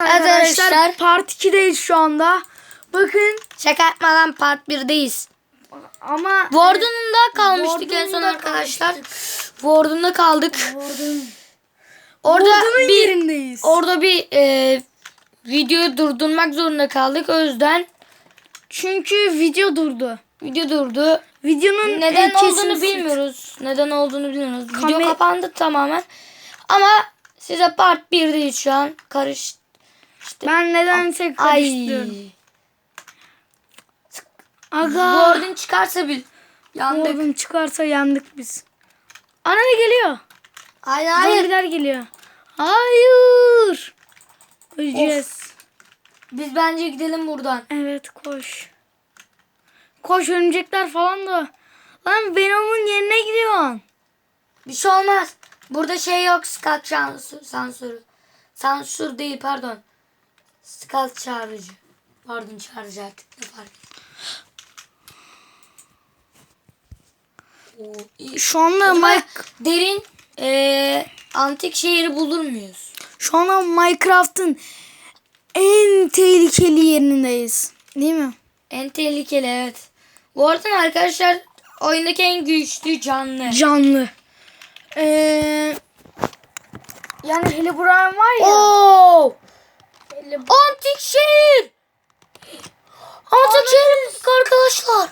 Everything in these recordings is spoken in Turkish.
Arkadaşlar, Arkadaşlar part 2'deyiz şu anda. Bakın şaka yapmadan part 1'deyiz. ama Warden'da kalmıştık en son Warden'da arkadaşlar. Warden'da kaldık. Warden, Orada Warden'ın bir yerindeyiz. orada bir e, videoyu durdurmak zorunda kaldık. O yüzden Çünkü video durdu. video durdu. Videonun Neden olduğunu bilmiyoruz. Neden olduğunu bilmiyoruz. Video kapandı tamamen. Ama size part 1'deyiz şu an. Karış. Ben nedense Ay. karıştırıyorum. Aga. Warden çıkarsa bil. Yandık. Warden çıkarsa yandık biz. Ana ne geliyor? Hayır hayır. Zombiler geliyor. Hayır. Öleceğiz. Biz bence gidelim buradan. Evet koş. Koş örümcekler falan da. Lan Venom'un yerine gidiyorsun. Bir şey olmaz. Burada şey yok. Scout sansür. Sansür, sansür değil pardon. Scout çağrıcı. Pardon çağrıcı artık ne fark Oo, iyi. Şu anda Mike, derin eee, antik şehri bulur muyuz? şu anda Minecraft'ın en tehlikeli yerindeyiz. Değil mi? En tehlikeli evet. Bu arada arkadaşlar oyundaki en güçlü canlı. Canlı. Ee, yani Herobrine var ya. Oo! Antik şehir. Antik şehri bulduk arkadaşlar.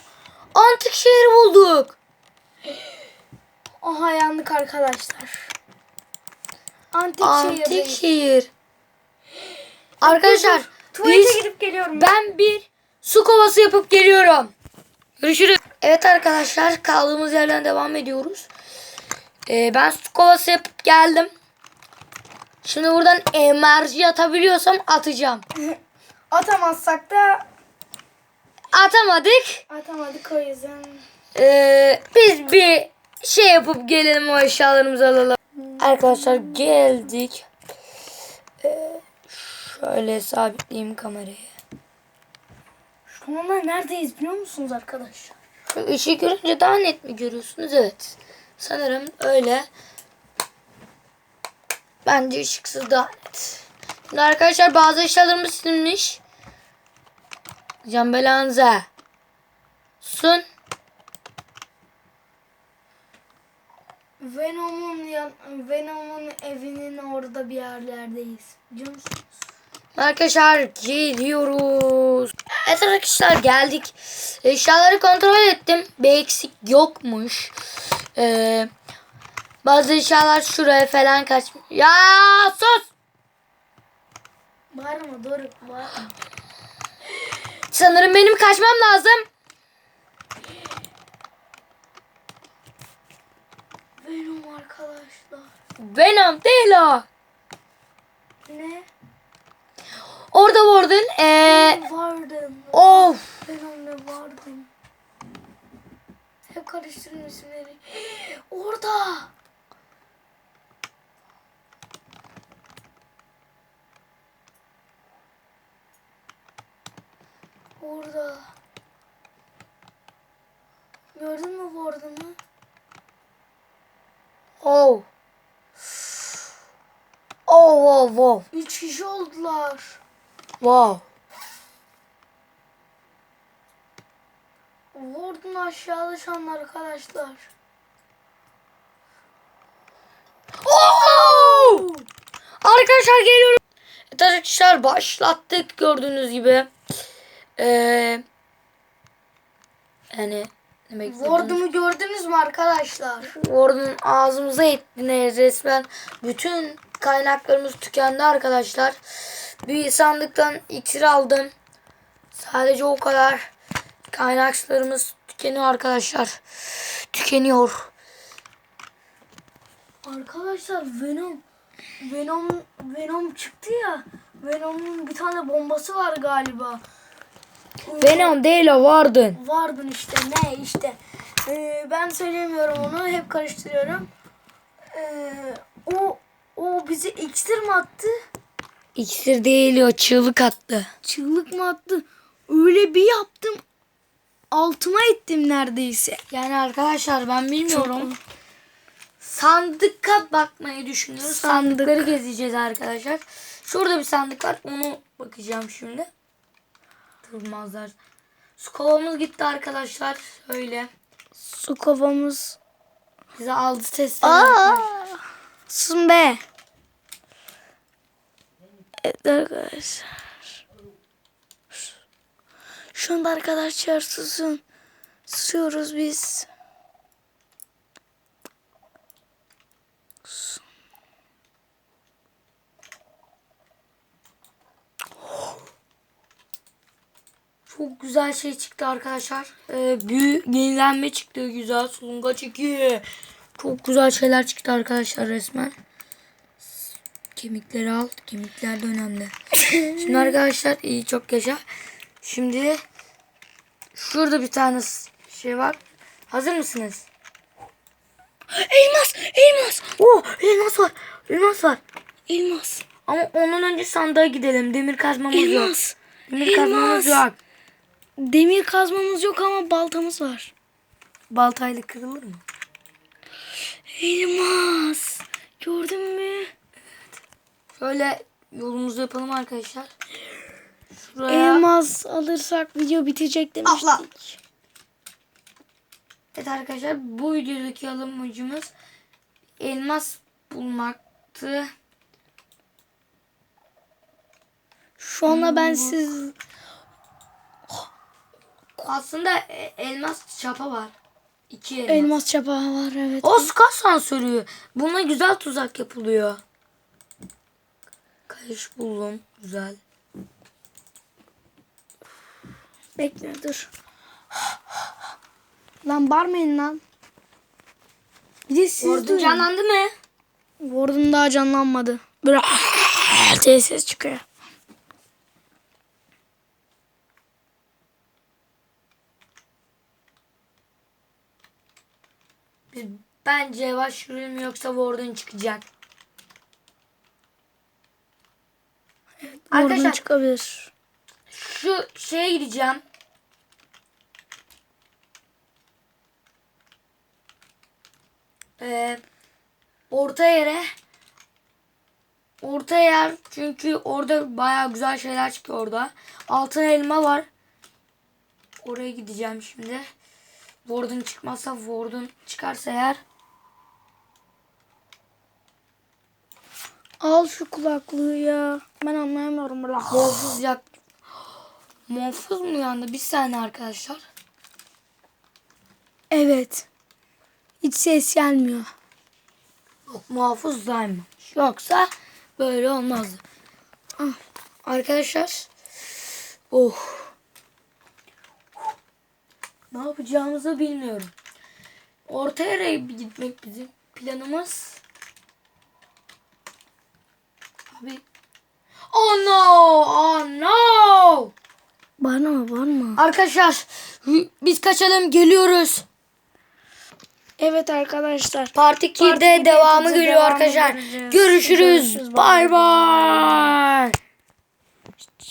Antik şehri bulduk. Aha yandık arkadaşlar. Antik, Antik şehir. Arkadaşlar Tuvalete biz, gidip geliyorum. ben bir su kovası yapıp geliyorum. Görüşürüz. Evet arkadaşlar kaldığımız yerden devam ediyoruz. Ee, ben su kovası yapıp geldim. Şimdi buradan emerji atabiliyorsam atacağım. Atamazsak da Atamadık. atamadık o yüzden. Ee, biz bir şey yapıp gelelim o eşyalarımızı alalım. Arkadaşlar geldik. Ee, şöyle sabitleyeyim kamerayı. Şu anda neredeyiz biliyor musunuz arkadaşlar? Şu ışığı görünce daha net mi görüyorsunuz? Evet. Sanırım öyle. Bence ışıksız daha net. Şimdi arkadaşlar bazı eşyalarımız silinmiş. Can belanıza. Sun. Venom'un Venom'un evinin orada bir yerlerdeyiz. Biliyor musunuz? Arkadaşlar geliyoruz. Evet arkadaşlar geldik. Eşyaları kontrol ettim. Bir eksik yokmuş. Ee, bazı eşyalar şuraya falan kaçmış. Ya sus. Bağırma Doruk bağırma. Sanırım benim kaçmam lazım. Venom arkadaşlar. Venom değil o. Ne? Orada vurdun. Ee, Vardım. of. Venom'la vardım. Hep karıştırın isimleri. Orada. Orada. Gördün mü bu mı? Oh. Oh, wow, wow, Üç kişi oldular. wow. Warden aşağıda şu an arkadaşlar. Oh! Arkadaşlar geliyorum. Evet arkadaşlar başlattık gördüğünüz gibi. Ee, yani demek Warden'ı gördünüz mü arkadaşlar? Warden ağzımıza etti resmen. Bütün kaynaklarımız tükendi arkadaşlar. Bir sandıktan iksir aldım. Sadece o kadar. Kaynaklarımız tükeniyor arkadaşlar. Tükeniyor. Arkadaşlar Venom Venom Venom çıktı ya. Venom'un bir tane bombası var galiba. Venom değil o Warden. Vardın işte ne işte. Ee, ben söylemiyorum onu hep karıştırıyorum. Ee, o o bizi iksir mi attı? İksir değil o çığlık attı. Çığlık mı attı? Öyle bir yaptım. Altıma ettim neredeyse. Yani arkadaşlar ben bilmiyorum. Sandıka bakmayı düşünüyoruz. Sandık. Sandıkları gezeceğiz arkadaşlar. Şurada bir sandık var. Onu bakacağım şimdi. Tırmazlar. Su kovamız gitti arkadaşlar. Öyle. Su kovamız. Bize aldı testleri. Aa! Susun be. Evet arkadaşlar. Şu anda arkadaşlar susun. Susuyoruz biz. Çok güzel şey çıktı arkadaşlar. Ee, büyü yenilenme çıktı. Güzel solunga çekiyor. Çok güzel şeyler çıktı arkadaşlar resmen. Kemikleri al. Kemikler de önemli. Şimdi arkadaşlar iyi çok yaşa. Şimdi şurada bir tane şey var. Hazır mısınız? Elmas, elmas, Oh elmas var. Elmas var. elmas, Ama ondan önce sandığa gidelim. Demir kazmamız yok. elmas. Demir kazmamız elmas. yok. Demir kazmamız yok ama baltamız var. Baltayla kırılır mı? Elmas. Gördün mü? Şöyle yolumuzu yapalım arkadaşlar. Şuraya. Elmas alırsak video bitecek demiştik. Abla. Evet arkadaşlar bu videodaki amacımız elmas bulmaktı. Şu anda ben siz Aslında e- elmas çapa var. İki elmas. elmas çapa var evet. O ska sansörü. Buna güzel tuzak yapılıyor. Kayış buldum. Güzel. Bekle dur. Lan bağırmayın lan. Bir de siz duyun. canlandı mı? Warden daha canlanmadı. Böyle ses çıkıyor. Biz bence yürüyelim yoksa Warden çıkacak. Warden Arkadaşlar çıkabilir. şu şeye gideceğim. Ee, orta yere orta yer çünkü orada baya güzel şeyler çıkıyor orada. Altın elma var. Oraya gideceğim şimdi. Warden çıkmazsa Warden çıkarsa eğer Al şu kulaklığı ya. Ben anlayamıyorum. Muhafız yak. Muhafız mı yandı? Bir saniye arkadaşlar. Evet. Hiç ses gelmiyor. Yok muhafız daymış. Yoksa böyle olmazdı. Ah, Arkadaşlar. Oh. Ne yapacağımızı bilmiyorum. Orta yere gitmek bizim planımız. Abi. Oh no! Oh no! Bana mı var mı? Arkadaşlar biz kaçalım geliyoruz. Evet arkadaşlar. Part 2'de Part 2'de devamı geliyor arkadaşlar. göreceğiz. Görüşürüz. Bay bay.